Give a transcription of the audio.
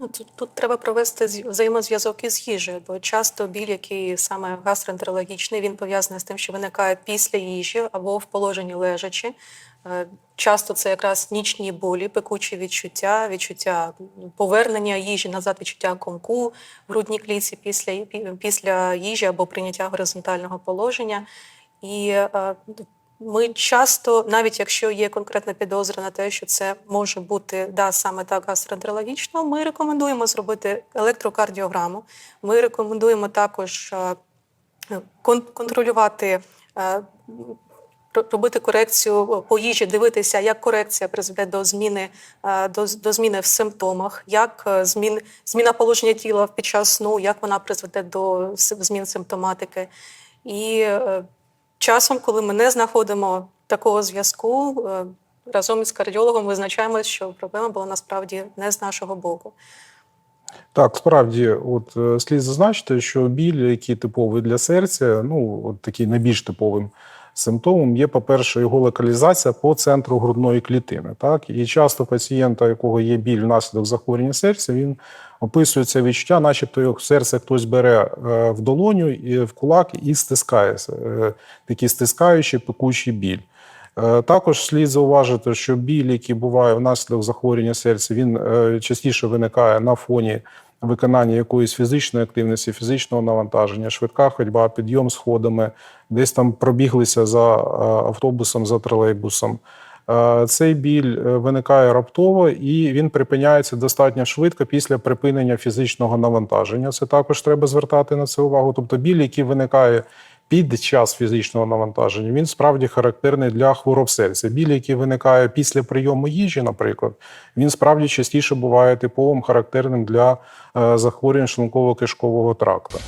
Тут, тут треба провести зв- взаємозв'язок із їжею, бо часто біль, який саме гастроентерологічний, він пов'язаний з тим, що виникає після їжі або в положенні лежачи. Е, Часто це якраз нічні болі, пекучі відчуття, відчуття повернення їжі назад, відчуття комку в грудній клітці після, після їжі або прийняття горизонтального положення. І е, ми часто, навіть якщо є конкретна підозра на те, що це може бути да, саме так гастроентерологічно, ми рекомендуємо зробити електрокардіограму. Ми рекомендуємо також е, кон- контролювати. е, Робити корекцію по їжі, дивитися, як корекція призведе до зміни е, до, до зміни в симптомах, як змін, зміна положення тіла під час сну, як вона призведе до змін симптоматики. І часом, коли ми не знаходимо такого зв'язку, е, разом із кардіологом визначаємо, що проблема була насправді не з нашого боку. Так, справді, от е, слід зазначити, що біль, який типовий для серця, ну от такий найбільш типовим симптомом є, по-перше, його локалізація по центру грудної клітини. Так, і часто пацієнта, якого є біль внаслідок захворювання серця, він описує це відчуття, начебто його серце хтось бере е, в долоню в кулак і стискає е, такий стискаючий пекучий біль. Е, Також слід зауважити, що біль, який буває внаслідок захворювання серця, він частіше виникає на фоні виконання якоїсь фізичної активності, фізичного навантаження, швидка ходьба, підйом сходами, десь там пробіглися за е, автобусом, за тролейбусом. Е, Цей біль е, виникає раптово і він припиняється достатньо швидко після припинення фізичного навантаження. Це також треба звертати на це увагу. Тобто біль, який виникає під час фізичного навантаження, він справді характерний для хвороб серця. Біль, який виникає після прийому їжі, наприклад, він справді частіше буває типовим характерним для е, захворювань шлунково-кишкового тракту.